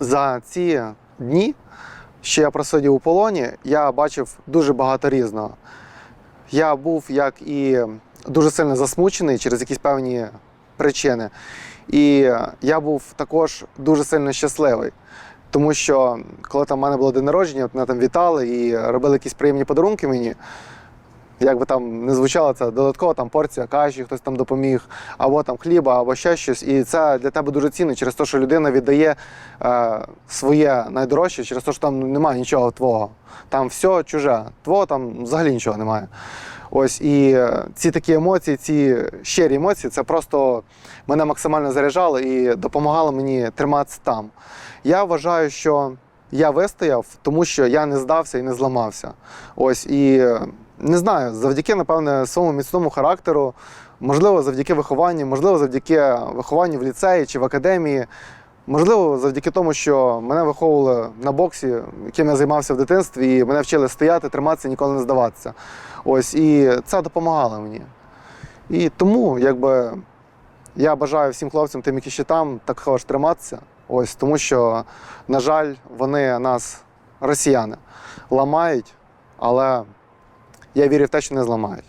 За ці дні, що я просидів у полоні, я бачив дуже багато різного. Я був як і дуже сильно засмучений через якісь певні причини. І я був також дуже сильно щасливий. Тому що коли там в мене було день народження, мене там вітали і робили якісь приємні подарунки мені. Як би там не звучало, це додаткова там порція каші, хтось там допоміг, або там хліба, або ще щось. І це для тебе дуже цінно через те, що людина віддає е, своє найдорожче, через те, що там немає нічого твого. Там все чуже, твого там взагалі нічого немає. Ось і е, ці такі емоції, ці щирі емоції, це просто мене максимально заряджало і допомагало мені триматися там. Я вважаю, що я вистояв, тому що я не здався і не зламався. Ось і е, не знаю, завдяки, напевне, своєму міцному характеру, можливо, завдяки вихованню, можливо, завдяки вихованню в ліцеї чи в академії. Можливо, завдяки тому, що мене виховували на боксі, яким я займався в дитинстві, і мене вчили стояти, триматися, ніколи не здаватися. Ось і це допомагало мені. І тому, якби я бажаю всім хлопцям, тим, які ще там, також триматися. Ось тому, що, на жаль, вони нас, росіяни, ламають, але я вірю в те, що не зламають.